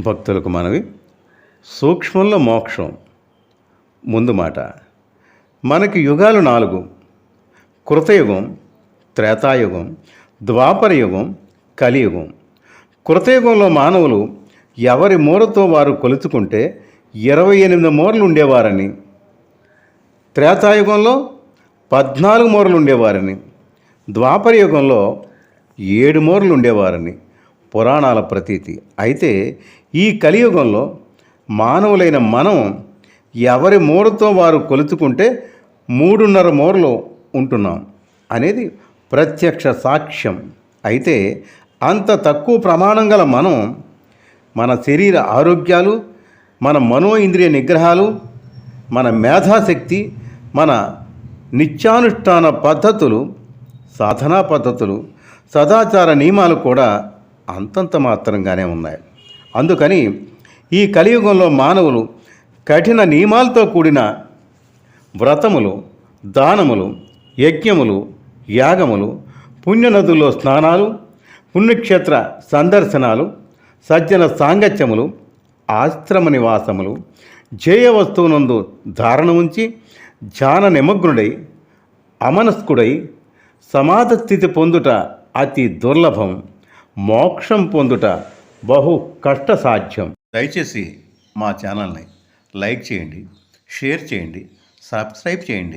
భక్తులకు మనవి. సూక్ష్మంలో మోక్షం. ముందు మాట. మనకి యుగాలు నాలుగు. కృతయుగం త్రేతాయుగం ద్వాపర యుగం కలియుగం. కృతయుగంలో మానవులు ఎవరి మూరతో వారు కొలుచుకుంటే ఇరవై ఎనిమిది మూరలు ఉండేవారని. త్రేతాయుగంలో పద్నాలుగు మూరలు ఉండేవారని. ద్వాపర యుగంలో ఏడు మూరలు ఉండేవారని. పురాణాల ప్రతీతి. అయితే ఈ కలియుగంలో మానవులైన మనం ఎవరి మూరతో వారు కొలుచుకుంటే మూడున్నర మూరలో ఉంటున్నాం అనేది ప్రత్యక్ష సాక్ష్యం. అయితే అంత తక్కువ ప్రమాణం గల మనం మన శరీర ఆరోగ్యాలు మన మనో ఇంద్రియ నిగ్రహాలు మన మేధాశక్తి మన నిత్యానుష్ఠాన పద్ధతులు సాధనా పద్ధతులు సదాచార నియమాలు కూడా అంతంత మాత్రంగానే ఉన్నాయి. అందుకని ఈ కలియుగంలో మానవులు కఠిన నియమాలతో కూడిన వ్రతములు దానములు యజ్ఞములు యాగములు పుణ్యనదుల్లో స్నానాలు పుణ్యక్షేత్ర సందర్శనాలు సజ్జన సాంగత్యములు ఆశ్రమ నివాసములు జేయ వస్తువునందు ధారణ ఉంచి ధ్యాన నిమగ్నుడై అమనస్కుడై సమాధ స్థితి పొందుట అతి దుర్లభం. మోక్షం పొందుట బహు కష్టసాధ్యం. దయచేసి మా ఛానల్ని లైక్ చేయండి షేర్ చేయండి సబ్స్క్రైబ్ చేయండి.